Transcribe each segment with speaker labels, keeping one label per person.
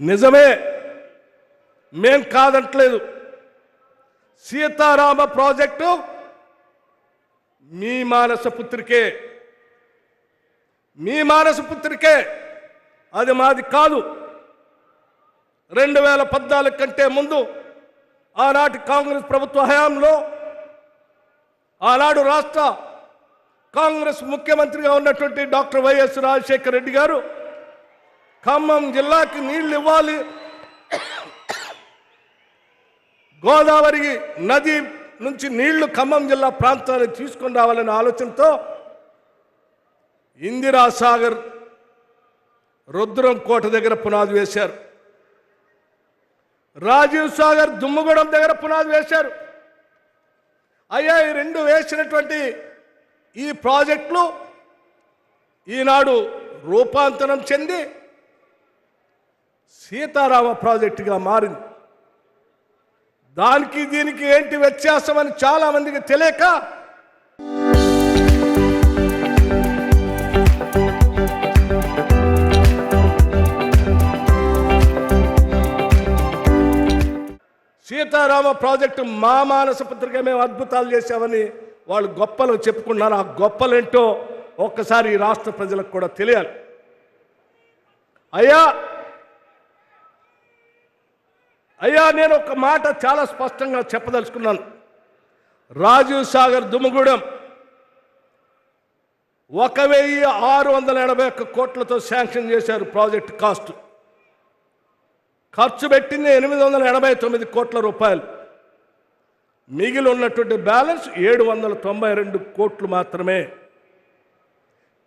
Speaker 1: నిజమే. మేం కాదంటలేదు. సీతారామ ప్రాజెక్టు మీ మానస పుత్రికే. మీ మానస పుత్రికే. అది మాది కాదు. రెండు వేల పద్నాలుగు కంటే ముందు ఆనాటి కాంగ్రెస్ ప్రభుత్వ హయాంలో ఆనాడు రాష్ట్ర కాంగ్రెస్ ముఖ్యమంత్రిగా ఉన్నటువంటి డాక్టర్ వైఎస్ రాజశేఖర రెడ్డి గారు ఖమ్మం జిల్లాకి నీళ్ళు ఇవ్వాలి. గోదావరి నది నుంచి నీళ్ళు ఖమ్మం జిల్లా ప్రాంతానికి తీసుకొని రావాలనే ఆలోచనతో ఇందిరాసాగర్ రుద్రం కోట దగ్గర పునాది వేశారు. రాజీవ్ సాగర్ దుమ్మగూడెం దగ్గర పునాది వేశారు. అయ్యా ఈ రెండు వేసినటువంటి ఈ ప్రాజెక్టులు ఈనాడు రూపాంతరం చెంది సీతారామ ప్రాజెక్టుగా మారింది. దానికి దీనికి ఏంటి వ్యత్యాసం అని చాలా మందికి తెలియక సీతారామ ప్రాజెక్టు మా మానస పత్రిక మేము అద్భుతాలు చేశామని వాళ్ళు గొప్పలు చెప్పుకున్నారు ఆ గొప్పలేంటో ఒక్కసారి ఈ రాష్ట్ర ప్రజలకు కూడా తెలియాలి. అయ్యా అయ్యా నేను ఒక మాట చాలా స్పష్టంగా చెప్పదలుచుకున్నాను. రాజీవ్ సాగర్ దుమ్ముగూడెం ఒక వెయ్యి ఆరు వందల ఎనభై ఒక్క కోట్లతో శాంక్షన్ చేశారు ప్రాజెక్ట్ కాస్ట్. ఖర్చు పెట్టింది ఎనిమిది వందల ఎనభై తొమ్మిది కోట్ల రూపాయలు. మిగిలి ఉన్నటువంటి బ్యాలెన్స్ ఏడు వందల తొంభై రెండు కోట్లు మాత్రమే.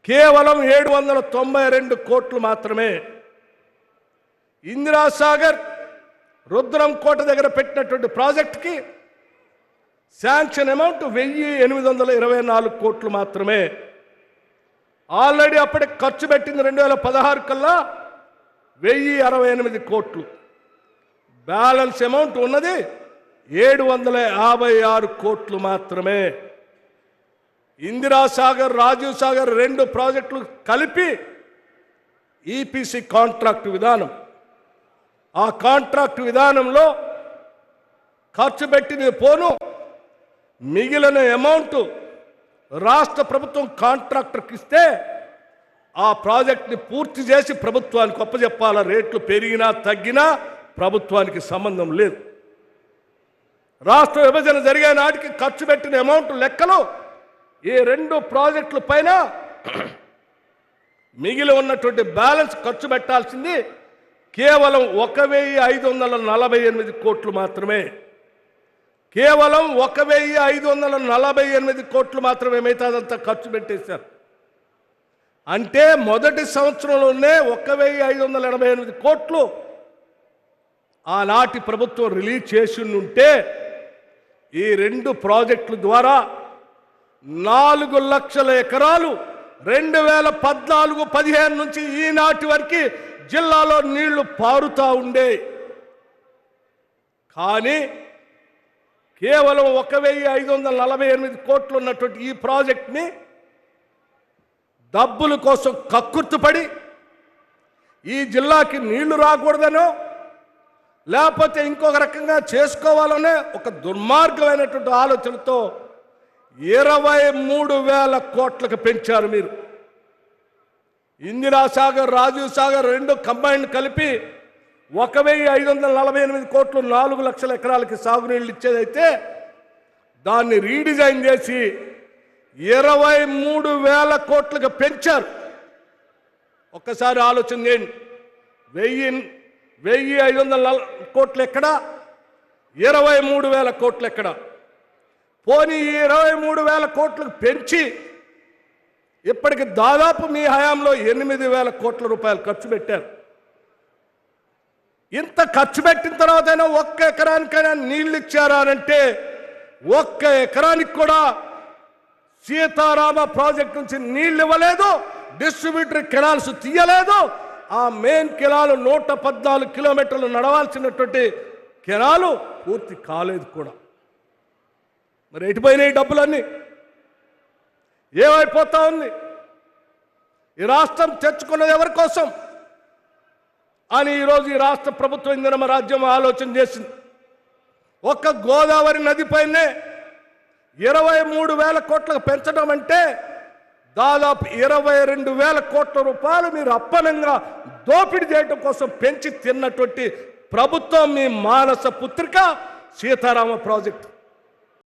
Speaker 1: కేవలం ఏడు వందల తొంభై రెండు కోట్లు మాత్రమే. ఇందిరాసాగర్ రుద్రం కోట దగ్గర పెట్టినటువంటి ప్రాజెక్ట్కి శాంక్షన్ అమౌంట్ వెయ్యి ఎనిమిది వందల ఇరవై నాలుగు కోట్లు మాత్రమే. ఆల్రెడీ అప్పటికి ఖర్చు పెట్టింది రెండు వేల పదహారు కల్లా వెయ్యి అరవై ఎనిమిది కోట్లు. బ్యాలెన్స్ అమౌంట్ ఉన్నది ఏడు వందల యాభై ఆరు కోట్లు మాత్రమే. ఇందిరాసాగర్ రాజీవ్ సాగర్ రెండు ప్రాజెక్టులు కలిపి ఈపీసీ కాంట్రాక్ట్ విధానం. ఆ కాంట్రాక్ట్ విధానంలో ఖర్చు పెట్టిన పోను. మిగిలిన అమౌంట్ రాష్ట్ర ప్రభుత్వం కాంట్రాక్టర్కి ఇస్తే ఆ ప్రాజెక్ట్ని పూర్తి చేసి ప్రభుత్వానికి అప్పచెప్పాల రేట్లు పెరిగినా తగ్గినా ప్రభుత్వానికి సంబంధం లేదు. రాష్ట్ర విభజన జరిగే నాటికి ఖర్చు పెట్టిన అమౌంట్ లెక్కలు ఈ రెండు ప్రాజెక్టుల పైన మిగిలి ఉన్నటువంటి బ్యాలెన్స్ ఖర్చు పెట్టాల్సింది కేవలం ఒక వెయ్యి ఐదు వందల నలభై ఎనిమిది కోట్లు మాత్రమే. కేవలం ఒక వెయ్యి ఐదు వందల నలభై ఎనిమిది కోట్లు మాత్రమే మిగతాదంతా ఖర్చు పెట్టేశారు. అంటే మొదటి సంవత్సరంలోనే ఒక వెయ్యి ఐదు వందల ఎనభై ఎనిమిది కోట్లు ఆనాటి ప్రభుత్వం రిలీజ్ చేసి ఉంటే ఈ రెండు ప్రాజెక్టుల ద్వారా నాలుగు లక్షల ఎకరాలు రెండు వేల పద్నాలుగు పదిహేను నుంచి ఈనాటి వరకు జిల్లాలో నీళ్ళు పారుతా ఉండే. కానీ కేవలం ఒక వెయ్యి ఐదు వందల నలభై ఎనిమిది కోట్లు ఉన్నటువంటి ఈ ప్రాజెక్ట్ని డబ్బుల కోసం కక్కుర్తుపడి ఈ జిల్లాకి నీళ్ళు రాకూడదనో లేకపోతే ఇంకొక రకంగా చేసుకోవాలనే ఒక దుర్మార్గమైనటువంటి ఆలోచనతో ఇరవై మూడు వేల కోట్లకు పెంచారు మీరు. ఇందిరాసాగర్ రాజీవ్ సాగర్ రెండు కంబైన్ కలిపి ఒక వెయ్యి ఐదు వందల నలభై ఎనిమిది కోట్లు నాలుగు లక్షల ఎకరాలకి సాగునీళ్ళు ఇచ్చేదైతే దాన్ని రీడిజైన్ చేసి ఇరవై మూడు వేల కోట్లకు పెంచారు. ఒక్కసారి ఆలోచన చేయండి. వెయ్యి వెయ్యి ఐదు వందల కోట్లు ఎక్కడ? ఇరవై మూడు వేల కోట్లు ఎక్కడ? పోనీ ఇరవై మూడు వేల కోట్లకు పెంచి ఇప్పటికి దాదాపు మీ హయాంలో ఎనిమిది వేల కోట్ల రూపాయలు ఖర్చు పెట్టారు. ఇంత ఖర్చు పెట్టిన తర్వాతైనా ఒక్క ఎకరానికైనా నీళ్ళు ఇచ్చారా అంటే ఒక్క ఎకరానికి కూడా సీతారామ ప్రాజెక్ట్ నుంచి నీళ్ళు ఇవ్వలేదు డిస్ట్రిబ్యూటర్ కెనాల్స్ తీయలేదు ఆ మెయిన్ కెనాలు నూట పద్నాలుగు కిలోమీటర్లు నడవాల్సినటువంటి కెనాలు పూర్తి కాలేదు కూడా. మరి ఎటుపోయినాయి డబ్బులన్నీ? ఏమైపోతా ఉంది? ఈ రాష్ట్రం తెచ్చుకున్నది ఎవరి కోసం? అని ఈరోజు ఈ రాష్ట్ర ప్రభుత్వం ఇందిరమ రాజ్యం ఆలోచన చేసింది. ఒక్క గోదావరి నదిపైనే ఇరవై మూడు వేల కోట్లకు పెంచడం అంటే దాదాపు ఇరవై రెండు వేల కోట్ల రూపాయలు మీరు అప్పనంగా దోపిడీ చేయడం కోసం పెంచి తిన్నటువంటి ప్రభుత్వం మీ మానస పుత్రిక సీతారామ ప్రాజెక్టు.